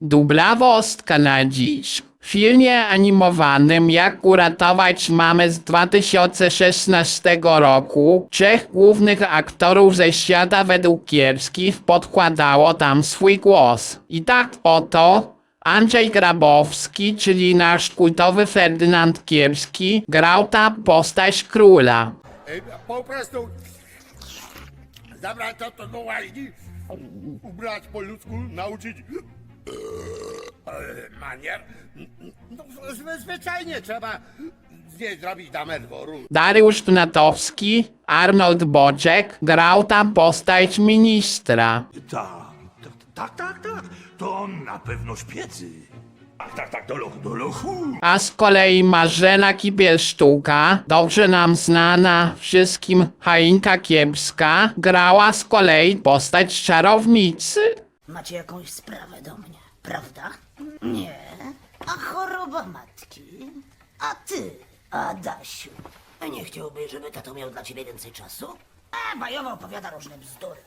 Dublawostka na dziś. W filmie animowanym Jak uratować mamę z 2016 roku trzech głównych aktorów ze świata według Kierskich podkładało tam swój głos. I tak oto Andrzej Grabowski, czyli nasz kultowy Ferdynand Kierski, grał tam postać króla. Po prostu zabrać to, do łaźni, ubrać po ludzku, nauczyć manier. No, zwy- zwyczajnie trzeba nie zrobić damer dworu. Dariusz Tunatowski, Arnold Boczek grał tam postać ministra. Tak, tak, tak, tak. To on na pewno szpiecy. Tak, tak, tak, do lochu, do lochu. A z kolei Marzena Kibielsztuka, dobrze nam znana wszystkim Halinka Kiepska, grała z kolei postać czarownicy. Macie jakąś sprawę do mnie, prawda? Nie. A choroba matki? A ty, Adasiu? Nie chciałbyś, żeby tato miał dla ciebie więcej czasu? A, bajowo opowiada różne bzdury.